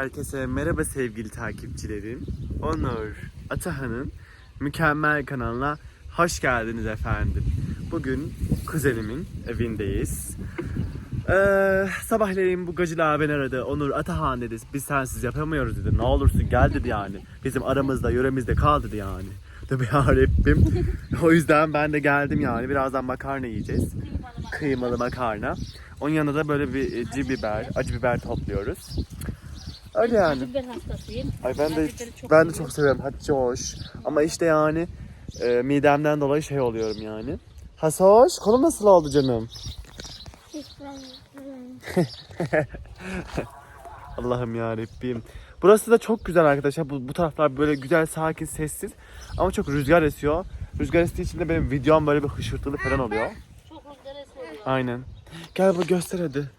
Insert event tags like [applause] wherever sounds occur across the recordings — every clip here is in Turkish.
Herkese merhaba sevgili takipçilerim. Onur Atahan'ın mükemmel kanalına hoş geldiniz efendim. Bugün kuzenimin evindeyiz. Ee, sabahleyin bu gacılar beni aradı. Onur Atahan dedi. Biz sensiz yapamıyoruz dedi. Ne olursun gel dedi yani. Bizim aramızda, yöremizde kal dedi yani. Tabii yarabbim. o yüzden ben de geldim yani. Birazdan makarna yiyeceğiz. Kıymalı makarna. Onun yanında da böyle bir e, biber, acı biber topluyoruz. Öyle yani. Ben hastasıyım. Ay ben de çok ben de çok seviyorum. Hatice hoş. Ama işte yani e, midemden dolayı şey oluyorum yani. Hasoş, kolun nasıl oldu canım? [laughs] Allah'ım ya Rabbim. Burası da çok güzel arkadaşlar. Bu, bu taraflar böyle güzel, sakin, sessiz. Ama çok rüzgar esiyor. Rüzgar estiği için de benim videom böyle bir hışırtılı falan oluyor. Çok rüzgar esiyor. Aynen. Gel bu göster hadi.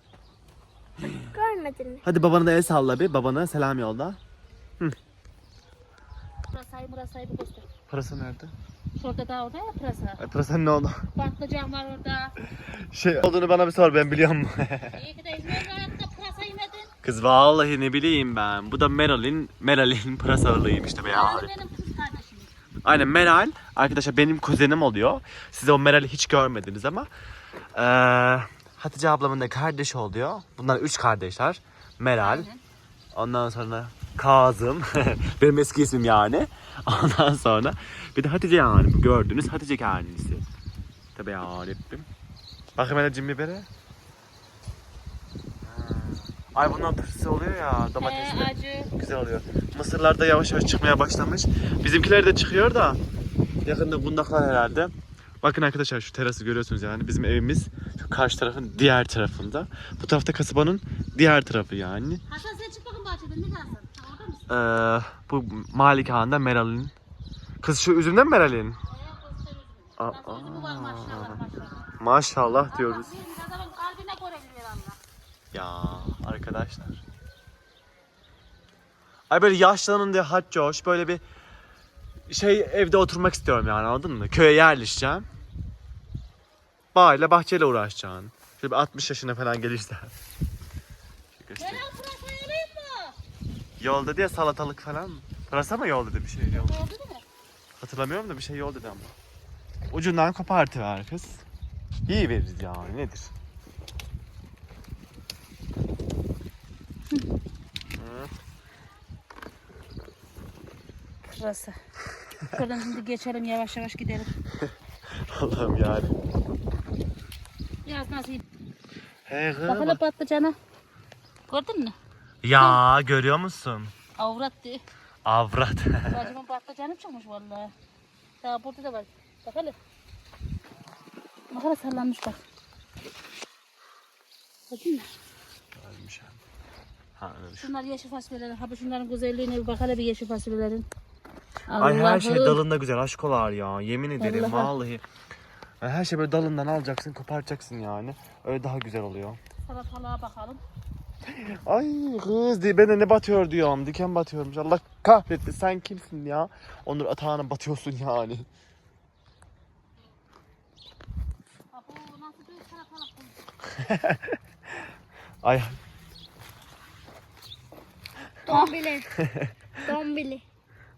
Görmedin mi? Hadi babana da el salla bir. Babana selam yolla. Pırasayı mırasayı bir göster. Parası nerede? Şurada da orada ya pırasa. Ay pırasa ne oldu? Patlıcan var orada. Şey olduğunu bana bir sor ben biliyorum. İyi ki de hayatta pırasa yemedin. Kız vallahi ne bileyim ben. Bu da Meral'in, Meral'in pırasalıyım işte be ya. Yani benim kız kardeşim. Aynen Meral arkadaşlar benim kuzenim oluyor. Siz o Meral'i hiç görmediniz ama. Eee Hatice ablamın da kardeşi oluyor. Bunlar üç kardeşler. Meral. Aynen. Ondan sonra Kazım. [laughs] benim eski ismim yani. [laughs] Ondan sonra bir de Hatice yani bu gördüğünüz Hatice kendisi. Tabii ya Rabbim. Bakın hele cim biberi. Ay bundan turşusu oluyor ya domatesli. Acı. Güzel oluyor. Mısırlar da yavaş yavaş çıkmaya başlamış. Bizimkiler de çıkıyor da yakında bundaklar herhalde. Bakın arkadaşlar şu terası görüyorsunuz yani bizim evimiz şu karşı tarafın diğer tarafında. Bu tarafta kasabanın diğer tarafı yani. Hasan sen çık bakın bahçeden ne dersin? Ee, bu malikanda Meral'in. Kız şu üzümden mi Meral'in? Aa, var maşallah diyoruz. Ya arkadaşlar. Ay böyle yaşlanın diye hac coş böyle bir şey evde oturmak istiyorum yani anladın mı? Köye yerleşeceğim. Bağıyla bahçeyle uğraşacaksın. Şöyle bir 60 yaşına falan gelirse. Şöyle göstereyim. Meral pırasa yemeyeyim mi? Yol dedi ya salatalık falan. Pırasa mı yol dedi bir şey yol. Hatırlamıyorum da bir şey yol dedi ama. Ucundan kopartıver kız. İyi veririz yani nedir? Pırasa. Şuradan şimdi geçelim yavaş yavaş gidelim. [laughs] Allah'ım yani. Biraz nasıl He kız. Bak hele patlıcanı. Gördün mü? Ya görüyor musun? Avrat diye. Avrat. [laughs] Bacımın patlıcanı çıkmış vallahi. Daha burada da var. Bak hele. Bak hele sallanmış bak. Gördün mü? Ölmüş hem. Ha ölmüş. Şunlar yeşil fasulyeler. Ha bu şunların güzelliğine bir bak hele bir yeşil fasulyelerin. Ay her şey dalında güzel aşkolar ya. Yemin ederim Vallahi. vallahi. Ay, Her şey böyle dalından alacaksın, koparacaksın yani. Öyle daha güzel oluyor. Salatalığa bakalım. Ay kız diye bana ne batıyor diyorum. Diken batıyormuş. Allah kahretsin sen kimsin ya? Onur atağına batıyorsun yani. [laughs] Ay Dombili. [laughs] Dombili.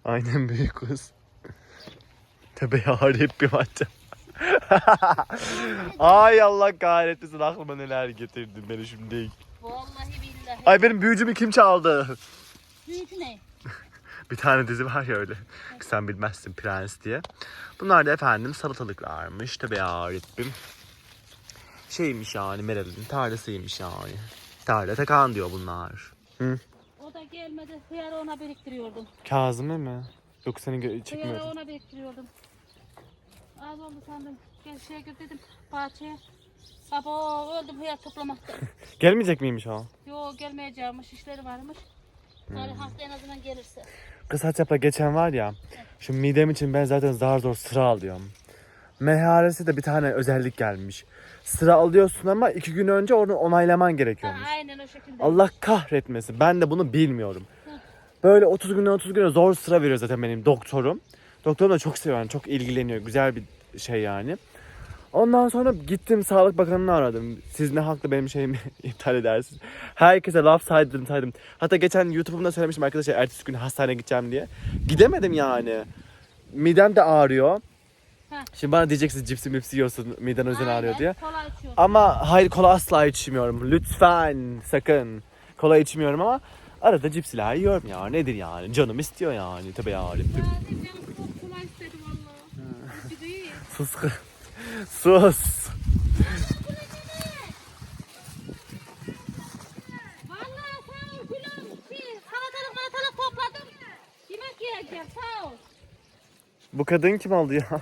Aynen büyük kız. Tebe ya hep bir maçta. [laughs] Ay Allah kahretmesin aklıma neler getirdin beni şimdi. Vallahi billahi. Ay benim büyücümü kim çaldı? Büyük ne? [laughs] Bir tane dizi var ya öyle. Sen bilmezsin Prens diye. Bunlar da efendim salatalıklarmış. Tabii ya Rabbim. Şeymiş yani Meral'in tarlasıymış yani. Tarla takan diyor bunlar. Hı. Gelmedi. Hıyarı ona biriktiriyordum. Kazım mi? Yok seni gö- Hıyarı çekmiyordum. ona biriktiriyordum. Az oldu sandım. Gel şeye gir dedim bahçeye. Baba öldüm hıyar toplamakta. [laughs] Gelmeyecek miymiş o? Yo gelmeyeceğimiş işleri varmış. Yani hafta en azından gelirse. Kız Hacap'la geçen var ya. Şu midem için ben zaten zar zor sıra alıyorum. Meyhanesi de bir tane özellik gelmiş. Sıra alıyorsun ama iki gün önce onu onaylaman Ha, gerekiyormuş. aynen o şekilde. Allah kahretmesin. Ben de bunu bilmiyorum. Böyle 30 günden 30 güne zor sıra veriyor zaten benim doktorum. Doktorum da çok seviyor. yani çok ilgileniyor. Güzel bir şey yani. Ondan sonra gittim Sağlık Bakanı'nı aradım. Siz ne haklı benim şeyimi [laughs] iptal edersiniz. Herkese laf saydım saydım. Hatta geçen YouTube'umda söylemiştim arkadaşlar ertesi gün hastaneye gideceğim diye. Gidemedim yani. Midem de ağrıyor. Şimdi bana diyeceksiniz cipsi mipsi yiyorsun miden Aynen, ağrıyor diye. Kola içiyorum. Ama hayır kola asla içmiyorum. Lütfen sakın. Kola içmiyorum ama arada cipsiler yiyorum ya. Nedir yani? Canım istiyor yani. Tabii yani. Ya, canım çok kola istedi valla. Değil. [laughs] Sus. kız. Sus. Vallahi sağ ol gülüm. Bir salatalık malatalık topladım. Yemek yiyeceğim sağ ol. Bu kadın kim oldu ya?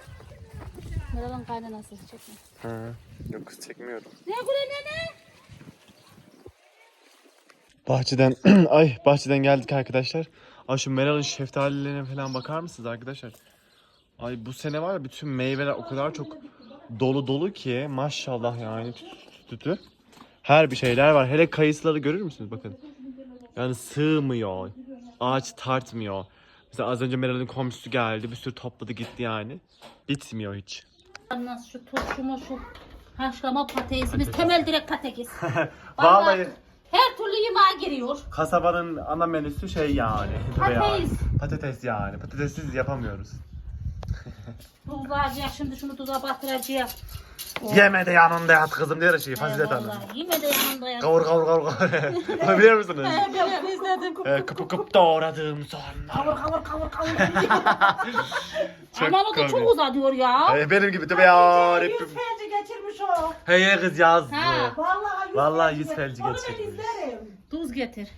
Meral'ın kaynanası çekme. Ha, yok kız çekmiyorum. Ne güle nene? Bahçeden [clears throat] ay bahçeden geldik arkadaşlar. Ay şu Meral'ın şeftalilerine falan bakar mısınız arkadaşlar? Ay bu sene var ya bütün meyveler o kadar çok dolu dolu ki maşallah yani tütü. Her bir şeyler var. Hele kayısıları görür müsünüz bakın. Yani sığmıyor. Ağaç tartmıyor. Mesela az önce Meral'in komşusu geldi. Bir sürü topladı gitti yani. Bitmiyor hiç. Nasıl şu turşumu şu haşlama patatesimiz temel direkt patates. [laughs] Vallahi Her türlü yemeğe giriyor. kasabanın ana menüsü şey yani. [laughs] Patates. Patates yani. Patatessiz yapamıyoruz. [laughs] Tuzlayacağız şimdi şunu tuza batıracağız. Yeme de yanında yat kızım diyor şey Fazilet Hanım. Vallahi yeme de yanında ya. Kavur kavur kavur kavur. Onu [laughs] biliyor musunuz? Ben izledim. Ee, kıpı kıp doğradım sonra. Kavur kavur kavur kavur. [laughs] Çok Aman o da komik. çok uzatıyor ya. Ee, benim gibi tabii ya. Yüz Hep... felci geçirmiş o. Hey kız yazdı. Ha. Vallahi yüz Vallahi felci yüz felci Onu ben geçirmiş. izlerim. Tuz getir.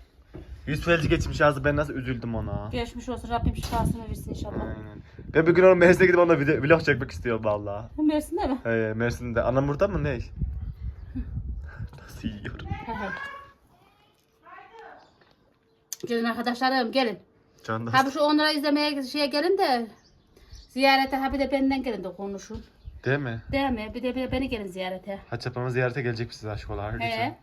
Yüz felci geçmiş yazdı ben nasıl üzüldüm ona. Geçmiş olsun Rabbim şifasını versin inşallah. Aynen. Ben bir gün onun Mersin'e gidip onunla video, vlog çekmek istiyorum valla. Versin değil mi? Ee, Mersin'de. Anam burada mı ne? [laughs] Nasıl yiyor? Gelin arkadaşlarım gelin. Can Ha bu şu onlara izlemeye şeye gelin de ziyarete ha bir de benden gelin de konuşun. Değil mi? Değil mi? Bir de, bir de beni gelin ziyarete. Haç yapmamı ziyarete gelecek misiniz aşkolar? He.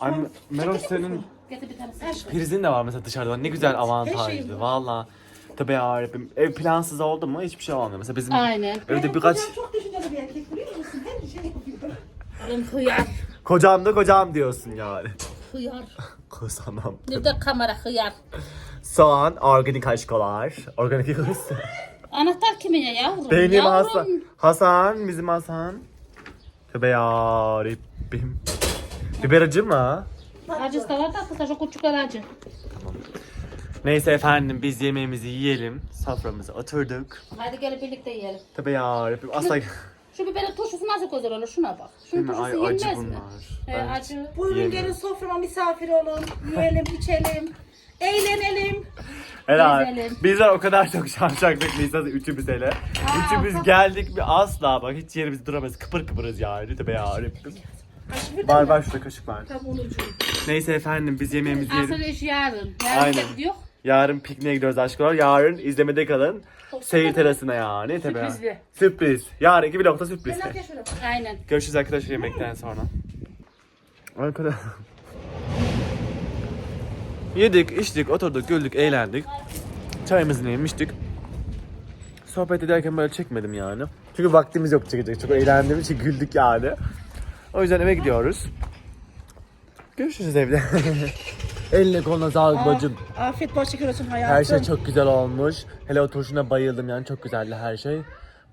Ay Meral senin Getir bir tane sen. prizin de var mesela dışarıda. Ne güzel avantajlı. Valla. Tabii ya Rabbim. Ev plansız oldu mu hiçbir şey olmuyor. Mesela bizim Aynen. evde Benim birkaç... kocam çok düşünceli bir erkek biliyor musun? Her şey yapıyor. Benim hıyar. Kocam da kocam diyorsun yani. Hıyar. [laughs] Kızanam. Nerede kamera hıyar? Soğan, organik aşkolar. Organik kız. Anahtar kimin ya yavrum? Benim yavrum. Hasan. Hasan, bizim Hasan. Tabii ya Rabbim. Biber acı mı? Acısı da var da kısa şu küçükler acı. Neyse efendim biz yemeğimizi yiyelim. Soframıza oturduk. Hadi gelin birlikte yiyelim. Tabii ya Rabbim. Asla... Şu biberin turşusu nasıl güzel olur şuna bak. Şunun Değil mi? turşusu Ay, acı yenmez mi? bunlar. He, Evet. acı. Buyurun Yemiyorum. gelin soframa misafir olun. Yiyelim, içelim. Eğlenelim. Helal. Gezelim. Bizler o kadar çok şamşaklık lisansı üçümüz hele. Üçümüz geldik mi asla bak hiç yerimizde duramayız. Kıpır kıpırız yani. Tabii ya Rabbim. Var var şurada kaşık var. Tam Onurcuğum. Neyse efendim biz yemeğimizi Asıl yiyelim. iş yarın. Yarın Aynen. gidiyor. Yarın pikniğe gidiyoruz aşklar. Yarın izlemede kalın. Seyir terasına yani. Ya. Sürprizli. Sürpriz. Yarınki vlogda sürpriz. Aynen. Görüşürüz arkadaşlar yemekten sonra. Arkadaşlar. Yedik, içtik, oturduk, güldük, eğlendik. Çayımızı yemiştik. Sohbet ederken böyle çekmedim yani. Çünkü vaktimiz yok çekecek. Çok eğlendiğimiz için güldük yani. O yüzden eve gidiyoruz. Görüşürüz evde. [laughs] Eline koluna sağlık bacım. Afiyet bol şeker olsun hayatım. Her şey çok güzel olmuş. Hele o turşuna bayıldım yani çok güzeldi her şey.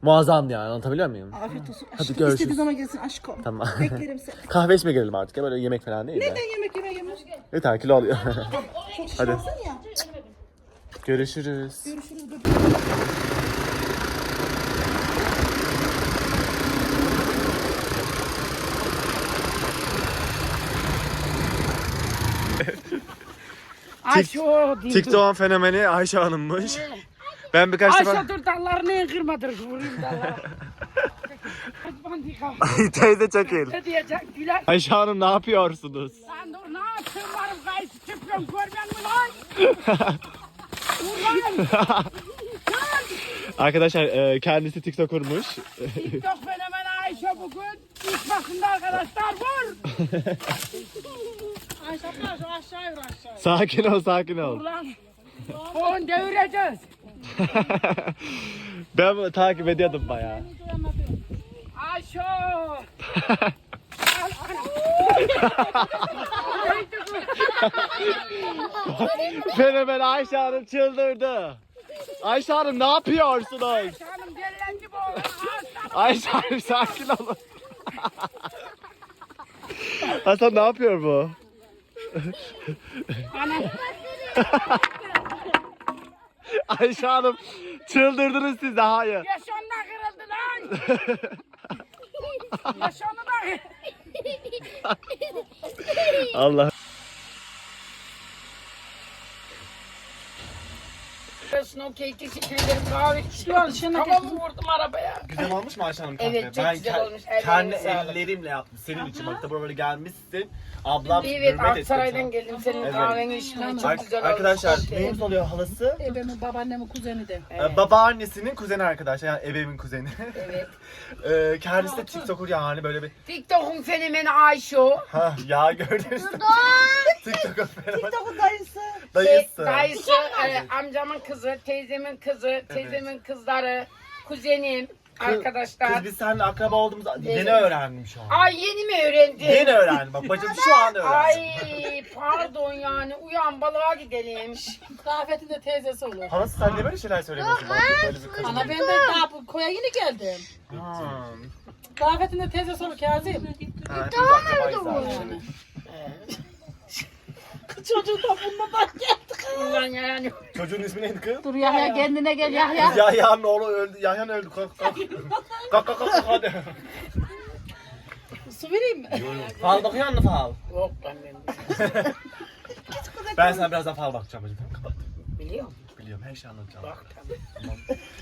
Muazzamdı yani anlatabiliyor muyum? Afiyet olsun. Hadi Aşkım görüşürüz. istediğin zaman gelsin aşkım. Tamam. Beklerim seni. [laughs] Kahve içmeye gelelim artık ya böyle yemek falan değil de. Neden yemek yeme yemek? Yeter kilo alıyor. Hadi. Görüşürüz. Görüşürüz bebeğim. Ayşe o değil. TikTok'un fenomeni Ayşe Hanım'mış. Ben birkaç defa... Ayşe dur dallarını kırmadır vurayım dallar. Kızman [laughs] dika. Teyze çekil. Ne diyecek Güler? Ayşe Hanım ne yapıyorsunuz? Sen dur ne yaptın varım kayısı çıkıyorum görmen mi lan? [laughs] Ulan [laughs] Arkadaşlar e, kendisi TikToker'muş. TikTok fenomeni Ayşe bugün iş başında arkadaşlar vur. Ayşe aşağı aşağı aşağı. sakin ol sakin ol. Ulan. Onu devireceğiz. [laughs] ben takip ediyordum bayağı. Ayşe Ayşe. [laughs] Fenomen Ayşe Hanım çıldırdı. Ayşe Hanım ne yapıyorsunuz? Canım delilendi bu. Ayşe Hanım sakin olun. [laughs] Hasan ne yapıyor bu? Ayşe Hanım çıldırdınız siz de hayır. Yaşonuna kırıldı lan. [laughs] Yaşonuna Allah. Snow cake teşekkür ederim kahve içiyorsun. Kafamı vurdum arabaya. Güzel olmuş mu Ayşe Hanım kahve? Evet, çok ben güzel ke- olmuş. Ellerine Kendi sağlık. ellerimle yaptım senin için. Bak da böyle gelmişsin. Ablam Evet hürmet Aksaray'dan sana. geldim senin Evet. kahveni içmeye çok Ar- güzel arkadaşlar olmuş. neyimiz oluyor halası? Ebemin babaannemin kuzeni de. Ee, Babaannesinin kuzeni arkadaşlar yani ebemin kuzeni. Evet. [laughs] ee, kendisi de TikToker yani böyle bir TikTok'un fenomeni Ayşe. ha ya gördünüz mü? TikToker. [laughs] TikTok'un dayısı. Dayısı. Dayısı, e, amcamın kızı, teyzemin kızı, teyzemin kızları, kuzenim, arkadaşlar. Kız biz seninle akraba olduğumuzu yeni öğrendim şu an. Ay yeni mi öğrendin? Yeni öğrendim bak bacım şu an öğrendim. Ay pardon yani uyan balığa gidelim. Kıyafetin de teyzesi olur. Halası sen niye böyle şeyler söylemiyorsun? Bak böyle bir kız. Ana ben de daha bu koya yeni geldim. Ha. Kıyafetin de teyzesi olur Kazım. Ha, biz akrabayız zaten. Çocuğu da bundan geldi. Ulan yani. Çocuğun ismi neydi kız? Dur Yahya kendine gel Yahya. Yahya'nın oğlu öldü. Yahya'nın öldü. Kalk kalk. kalk kalk kalk hadi. Su vereyim mi? Fal bakıyor musun fal? Yok lan ben [laughs] Ben sana birazdan fal bakacağım. Tamam, Kapat. biliyorum. Biliyorum her şeyi anlatacağım. Bak. Tamam.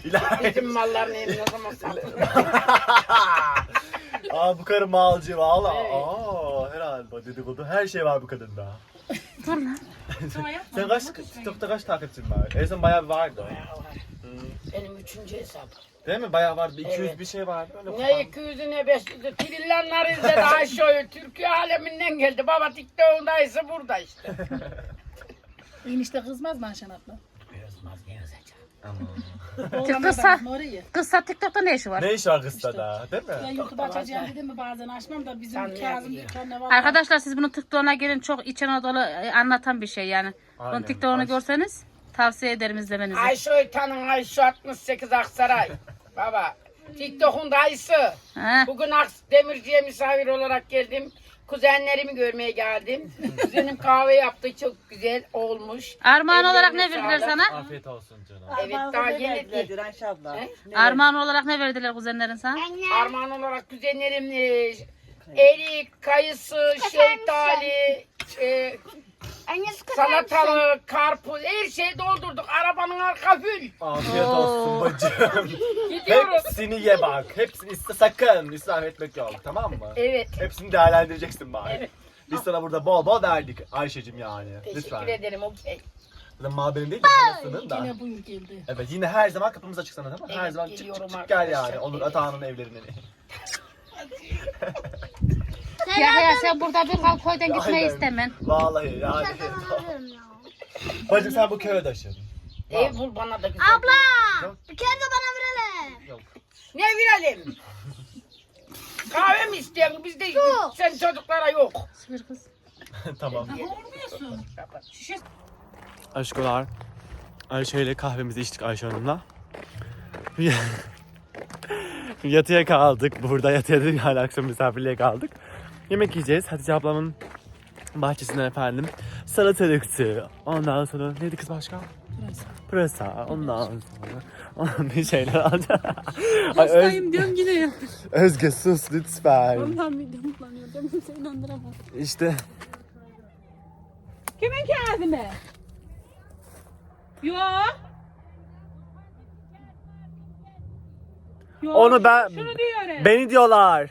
İlahi. [laughs] Bizim malların evine o zaman satılır. [laughs] Aa bu karı malcı valla. Evet. Aa herhalde dedikodu her şey var bu kadında. Dur lan. Sen kaç TikTok'ta kaç takipçin var? En son bayağı bir vardı. Bayağı var. Benim üçüncü hesap. Değil mi? Bayağı vardı. Bir 200 Evet. bir şey vardı. Öyle Ne 200'ü ne 500'ü trilyanlar izledi Ayşe'yi. [laughs] Türkiye aleminden geldi. Baba TikTok'undaysa burada işte. [laughs] Enişte kızmaz mı Ayşen abla? Yazmaz ne yazacak? Oğlan Kısa. Kızsa TikTok'ta ne işi var? Ne iş var kızda da değil Ben mi? YouTube açacağım dedim mi bazen açmam da bizim Kazım dükkanına var. Arkadaşlar siz bunu TikTok'una girin çok İç Anadolu e, anlatan bir şey yani. Aynen. Bunu TikTok'unu Ayşe- görseniz tavsiye ederim izlemenizi. Ayşe'yi tanın Ayşe 68 Aksaray. [laughs] Baba TikTok'un dayısı. Ha. Bugün Aks Demirci'ye misafir olarak geldim. Kuzenlerimi görmeye geldim. [laughs] Kuzenim kahve yaptı çok güzel olmuş. Armağan olarak Ellerine ne verdiler sağlık. sana? Afiyet olsun canım. Evet daha yeni değil. He? Armağan olarak ne verdiler kuzenlerin sana? Armağan olarak kuzenlerim e, erik, kayısı, şeftali, e, Anne katar mısın? salatalık, karpuz her şeyi doldurduk. Arabanın arka fül. Afiyet olsun bacım. [laughs] Gidiyoruz. Hepsini ye bak. Hepsini iste sakın. İsraf etmek yok tamam mı? Evet. Hepsini değerlendireceksin bari. Evet. Biz sana burada bol bol verdik Ayşe'cim yani. Teşekkür Lütfen. ederim. Okey. Zaten maberin değil de halasının da. Yine buyur geldi. Evet yine her zaman kapımız açık sana tamam mı? Her Evet, zaman çık geliyorum çık çık gel arkadaşlar. yani. Olur Evet. Atağan'ın [laughs] evlerine. Yahya sen burada bir kal köyden gitmeyi Aynen. istemen. Vallahi. Ben alıyorum ya. Bacım sen bu köye taşın. Ev bul bana da güzel. Abla! Bir kere de bana verelim. Yok. Ne verelim? [laughs] Kahve mi isteyen? Bizde sen çocuklara yok. Sır kız. [laughs] tamam. Aşkolar. Ayşe ile kahvemizi içtik Ayşe Hanım'la. [laughs] yatıya kaldık. Burada yatıya dedik hala akşam misafirliğe kaldık. Yemek yiyeceğiz. Hatice ablamın bahçesinden efendim. Salatalıktı. Ondan sonra neydi kız başka? Pırasa. Ondan sonra ondan [laughs] bir şeyler alacağız. [laughs] Ay, Öz- Hastayım diyorum yine ya. [laughs] Özge sus lütfen. Ondan midem bulanıyor. Ben kimse inandıramam. İşte Kimin Kazım'ı? Yok. Yok. onu ben Şunu diyor. beni diyorlar.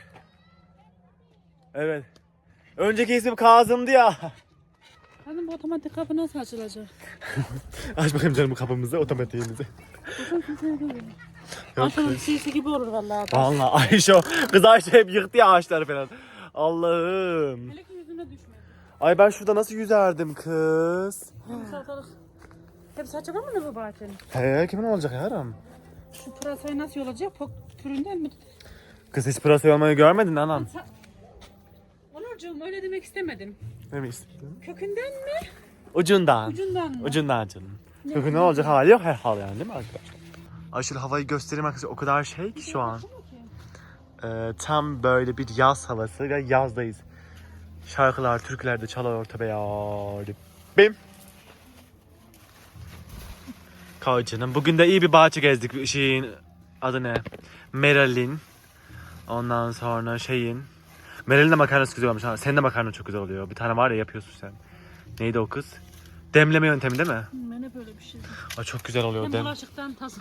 Evet. Önceki isim Kazım'dı ya. Hanım bu otomatik kapı nasıl açılacak? [laughs] Aç bakayım canım bu kapımızı, otomatiğimizi. Açılır sisi gibi olur vallahi. Vallahi Ayşe, kız Ayşe hep yıktı ya ağaçları falan. Allah'ım. Hele ki yüzüne düşme. Ay ben şurada nasıl yüzerdim kız? Salatalık. Hep saçma mı ne bu bahçenin? He kimin olacak yarım? Şu pırasayı nasıl olacak? Pok püründen mi? Kız hiç pırasa olmayı görmedin anam. Onurcuğum öyle demek istemedim. Ne mi istedin? Kökünden mi? Ucundan. Ucundan mı? Ucundan canım. Ne olacak hali yok herhalde yani değil mi arkadaşlar? Şöyle havayı göstereyim arkadaşlar o kadar şey ki şu an. Ee, tam böyle bir yaz havası ve yazdayız. Şarkılar, türküler de çalıyor tabi ya. Bim. Koy canım. Bugün de iyi bir bahçe gezdik. Şeyin adı ne? Meral'in. Ondan sonra şeyin. Meral'in de makarnası güzel olmuş. Ha, Senin de makarna çok güzel oluyor. Bir tane var ya yapıyorsun sen. Neydi o kız? Demleme yöntemi değil mi? Ben hep öyle bir şey. Ay çok güzel oluyor. Hem Dem. bulaşıktan tas.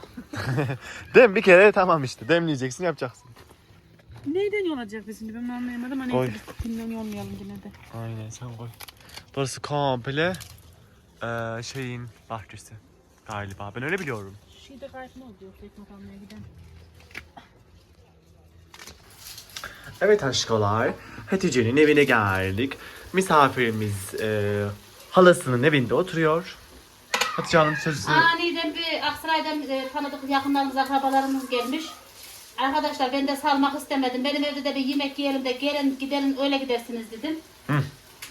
[laughs] Dem bir kere tamam işte. Demleyeceksin yapacaksın. Neyden yolacak biz şimdi ben anlayamadım. Hani Koy. biz yolmayalım yine de. Aynen sen koy. Burası komple eee, şeyin bahçesi galiba. Ben öyle biliyorum. Şeyde gayet ne oldu yoksa ekmek almaya giden. Evet aşkolar. Hatice'nin evine geldik. Misafirimiz eee, halasının evinde oturuyor. Hatice Hanım sözü. Aniden bir Aksaray'dan e, tanıdık yakınlarımız, akrabalarımız gelmiş. Arkadaşlar ben de salmak istemedim. Benim evde de bir yemek yiyelim de gelin gidelim öyle gidersiniz dedim.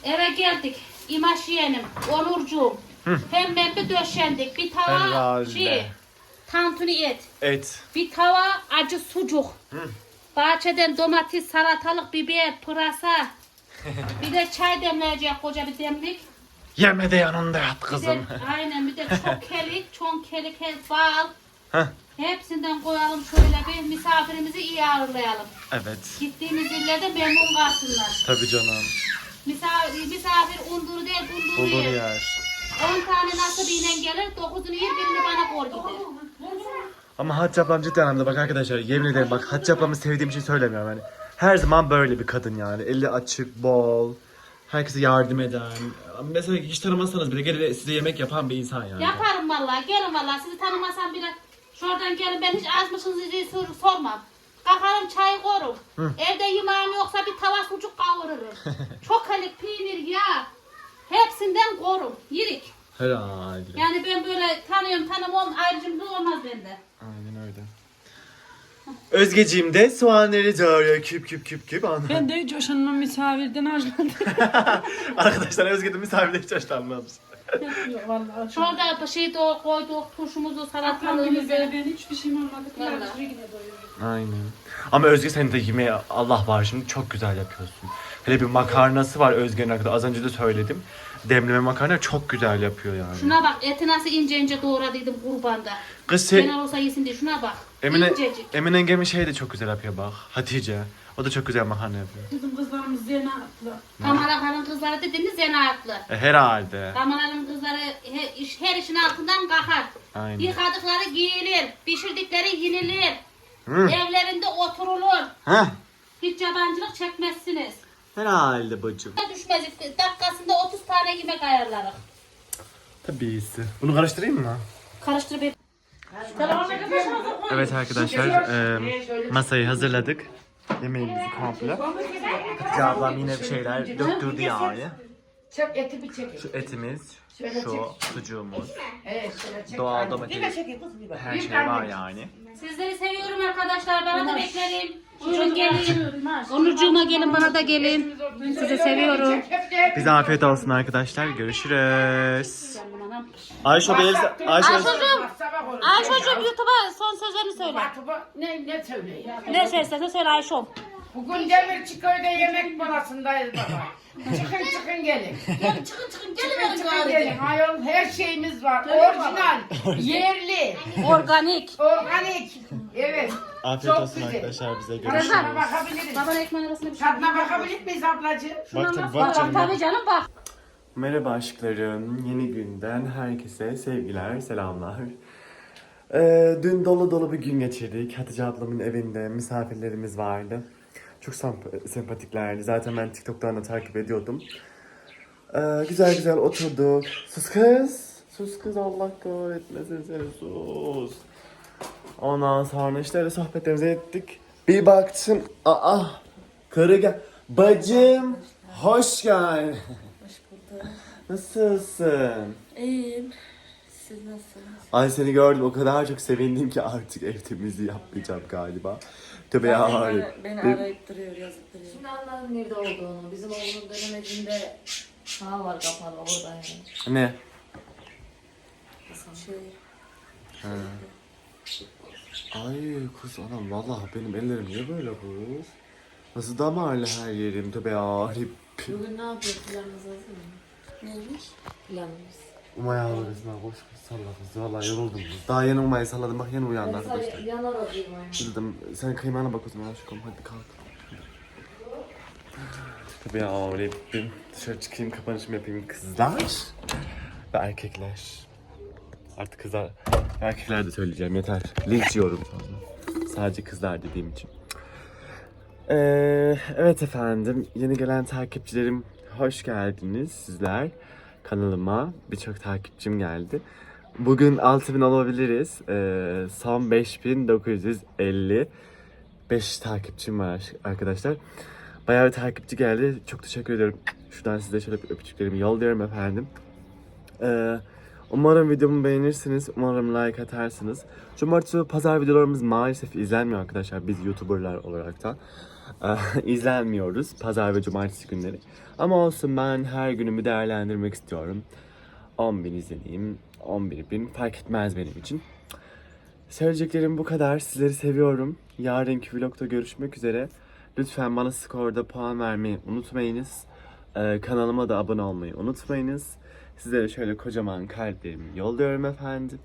Eve geldik. İmaş yeğenim, Onurcuğum. Hem ben bir döşendik. Bir tava Herhalde. şey, tantuni et. Et. Bir tava acı sucuk. Bahçeden domates, salatalık, biber, pırasa. bir de çay demleyecek koca bir demlik. Yeme de yanında yat Bir de, kızım. aynen bir de çok [laughs] kelik, çok kelik, he- bal. Heh. Hepsinden koyalım şöyle bir misafirimizi iyi ağırlayalım. Evet. Gittiğimiz illerde memnun kalsınlar. Tabii canım. Misafir, misafir unduru değil, dunduru Bulduğunu yer. yer. 10 tane nasibiyle gelir, 9'unu yer, birini bana kor gider. Ama Hatice ablam ciddi anlamda bak arkadaşlar yemin ederim bak Hatice ablamı sevdiğim için söylemiyorum yani. Her zaman böyle bir kadın yani. Eli açık, bol. Herkese yardım eden. Mesela hiç tanımazsanız bile gelir size yemek yapan bir insan yani. Yaparım vallahi, gelin vallahi. Sizi tanımasam bile şuradan gelin ben hiç azmışsınız diye sor, sormam. Kalkarım çay korum. Evde yemeğim yoksa bir tava sucuk kavururum. [laughs] Çok helik, peynir, yağ. Hepsinden korum. Yirik. Herhalde. Yani ben böyle tanıyorum tanımam ayrıcımda olmaz bende. Özgeciğim de soğanları doğruyor küp küp küp küp. Anladım. Ben de coşanın misafirden harcadım. [laughs] Arkadaşlar Özge de misafirle hiç hoşlanmamış. Yok vallahi. Şurada bir şey de koyduk, turşumuzu, Tam gibi salatalığımızı. böyle ben hiçbir şeyim olmadı. Vallahi. Vallahi. Yine doyuyorum. Aynen. Ama Özge senin de yemeği Allah var şimdi çok güzel yapıyorsun. Hele bir makarnası var Özge'nin hakkında. Az önce de söyledim. Demleme makarna çok güzel yapıyor yani. Şuna bak eti nasıl ince ince doğradıydım kurbanda. Kız şey, Genel olsa yesin diye şuna bak. Emine, İncecik. Emine yengemin şey de çok güzel yapıyor bak. Hatice. O da çok güzel makarna yapıyor. Bizim kızlarımız yeni atlı. Kamalaların kızları dediğimiz zanaatlı. E, herhalde. Kamalaların kızları he- iş- her işin altından kalkar. Aynen. Yıkadıkları giyilir, pişirdikleri yenilir. Hı. Evlerinde oturulur. Heh. Hiç yabancılık çekmezsiniz. Herhalde bacım. Düşmez. Dakikasında 30 tane yemek ayarlarım. Tabiisi. Bunu karıştırayım mı? Karıştır bir. Evet arkadaşlar e, masayı hazırladık. Yemeğimizi komple. Hatice ablam yine bir şeyler döktürdü yani. Çek eti bir çek. Şu etimiz, Şöyle şu çek. sucuğumuz, Evet şöyle çek. doğal Hadi. domates, her şey var yani. Sizleri seviyorum arkadaşlar. Bana da beklerim. Buyurun gelin. Onurcuğuma gelin bana da gelin. Sizi seviyorum. Bize afiyet olsun arkadaşlar. Görüşürüz. Ayşe Beyaz, Ayşe Ayşe'cim. Ayşe'cim YouTube'a son sözlerini söyle. Ne, ne söylüyor? Ne söylersen söyle Ayşe'm. Bugün Demirçiköy'de yemek molasındayız baba. çıkın çıkın gelin. Çıkın çıkın Çıkın çıkın gelin. Ayol her şeyimiz var. Orijinal, yerli, Organik. organik. Evet. Afiyet Çok olsun güzel. arkadaşlar bize Tadına görüşürüz. bakabiliriz. Baban ekmeğin arasında bir şey. Tadına bakabilir miyiz ablacığım? Bak tabii bak Bak canım. tabii canım bak. Merhaba aşklarım. Yeni günden herkese sevgiler, selamlar. Ee, dün dolu dolu bir gün geçirdik. Hatice ablamın evinde misafirlerimiz vardı. Çok semp- sempatiklerdi. Zaten ben TikTok'tan da takip ediyordum. Ee, güzel güzel oturduk. Sus kız. Sus kız Allah kahretmesin seni sus. Ondan sonra işte öyle sohbetlerimizi ettik. Bir baktım. Aa karı gel. Bacım hoş geldin. Nasılsın? İyiyim. Siz nasılsınız? Ay seni gördüm o kadar çok sevindim ki artık ev temizliği yapmayacağım galiba. Tövbe ya. Beni, Rabbi. beni Benim- arayıp duruyor, yazıp duruyor. Şimdi Allah'ın nerede olduğunu, bizim oğlunun dönemecinde sağ var kapalı orada yani. Ne? Şey, Ay kız anam vallahi benim ellerim niye böyle kız? Nasıl damarlı her yerim tövbe ya. Bugün ne yapıyor planınız hazır mı? neymiş? Planımız. Umay ağlarız lan koş kız salla kız. Vallahi yoruldum kız. Daha yeni Umay'ı salladım bak yeni uyandı arkadaşlar. yanar o bir var. Bildim. Sen kıymana bak o zaman aşkım hadi kalk. Tabii ya öyle bir dışarı çıkayım kapanışımı yapayım kızlar ve erkekler. Artık kızlar, erkekler de söyleyeceğim yeter. Linç yiyorum sonra. Sadece kızlar dediğim için. Ee, evet efendim yeni gelen takipçilerim hoş geldiniz sizler kanalıma birçok takipçim geldi. Bugün 6000 olabiliriz. Ee, son 5950 5 takipçim var arkadaşlar. Bayağı bir takipçi geldi. Çok teşekkür ederim. Şuradan size şöyle bir öpücüklerimi yolluyorum efendim. Ee, umarım videomu beğenirsiniz. Umarım like atarsınız. Cumartesi ve pazar videolarımız maalesef izlenmiyor arkadaşlar. Biz YouTuber'lar olarak da [laughs] izlenmiyoruz. Pazar ve cumartesi günleri. Ama olsun ben her günümü değerlendirmek istiyorum. 10 bin izleneyim, 11 bin fark etmez benim için. Söyleyeceklerim bu kadar. Sizleri seviyorum. Yarınki vlogda görüşmek üzere. Lütfen bana skorda puan vermeyi unutmayınız. Ee, kanalıma da abone olmayı unutmayınız. Sizlere şöyle kocaman kalplerimi yolluyorum efendim.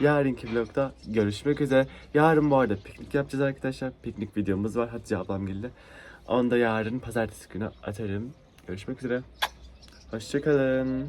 Yarınki vlogda görüşmek üzere. Yarın bu arada piknik yapacağız arkadaşlar. Piknik videomuz var Hatice ablam geldi. Onu da yarın pazartesi günü atarım. Görüşmek üzere. Hoşçakalın.